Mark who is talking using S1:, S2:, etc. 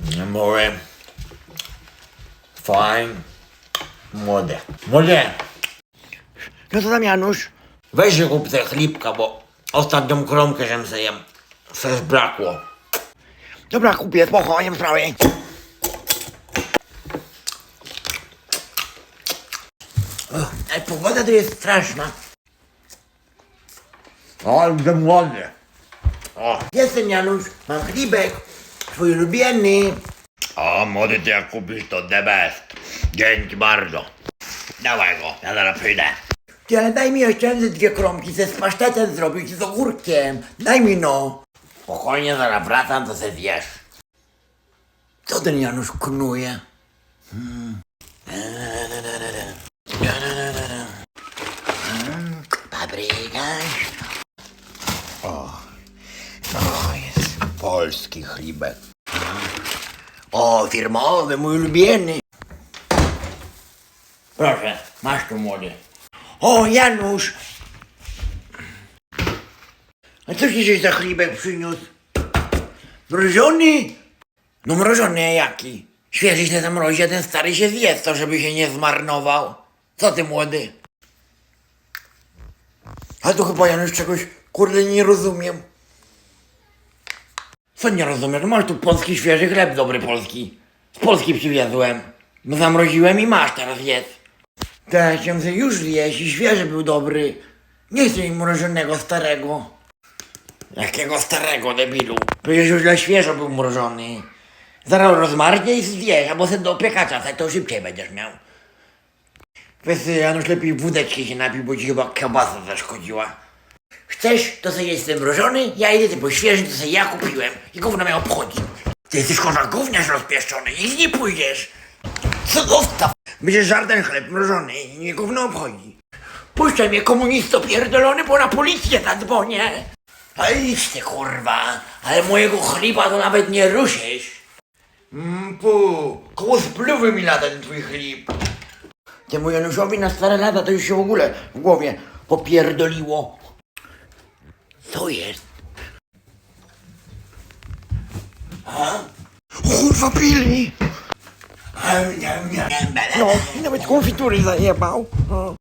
S1: Mówię. Fajn. Młode. Młode.
S2: No co tam Janusz?
S1: Weź się kup te chlipka, bo ostatnią kromkę żem se jem. Se zbrakło.
S2: Dobra, kupię, spoko, nie ma sprawy.
S1: Ej, pogoda tu jest straszna. O, ale młody. O. Jestem Janusz, mam chlibek. Twój ulubiony. O, młody, ty jak kupisz to the best. Dzięki bardzo. Dawaj go, ja zaraz przyjdę. Ty, ale daj mi jeszcze te dwie kromki, ze z pasztetem zrobić, z ogórkiem. Daj mi no. Spokojnie, zaraz wracam, to se zjesz. Co ten Janusz knuje? Papryka. O, to jest polski chlibek. O, firmowy, mój ulubiony. Proszę, masz tu młody. O, Janusz! A co ci żeś za chlibek przyniósł? Mrożony? No mrożony a jaki? Świeży się zamrozi, a ten stary się zje, to żeby się nie zmarnował. Co ty młody? Ale to chyba Janusz czegoś, kurde, nie rozumiem. Co nie rozumiem? No Masz tu polski świeży chleb, dobry polski. Z Polski przywiozłem. No zamroziłem i masz, teraz jedz. Teraz się już zjeść i świeży był dobry. Nie chcę mi mrożonego starego. Jakiego starego, debilu? Przecież już dla świeżo był mrożony. Zaraz rozmarznie i zjesz, albo sobie do piekacza, tak to szybciej będziesz miał. Sobie, Janusz, lepiej wódeczki się napij, bo ci chyba kiełbasa zaszkodziła. Chcesz, to sobie jestem mrożony, ja idę ty po świeży, to sobie ja kupiłem. I gówno mnie obchodzi. Ty jesteś kurwa gówniarz rozpieszczony i nie pójdziesz. Co zostaw? Będziesz żarten chleb mrożony i nie gówno obchodzi. Puszczaj mnie komunisto pierdolony, bo na policję zadzwonię. Ale idź ty kurwa, ale mojego chliba to nawet nie ruszysz. Mm, pu, koło spluwy mi lata ten twój chlib. Temu Januszowi na stare lata to już się w ogóle w głowie popierdoliło. Co jest? A? Kurwa pili!
S2: No, i nawet konfitury zajebał. No.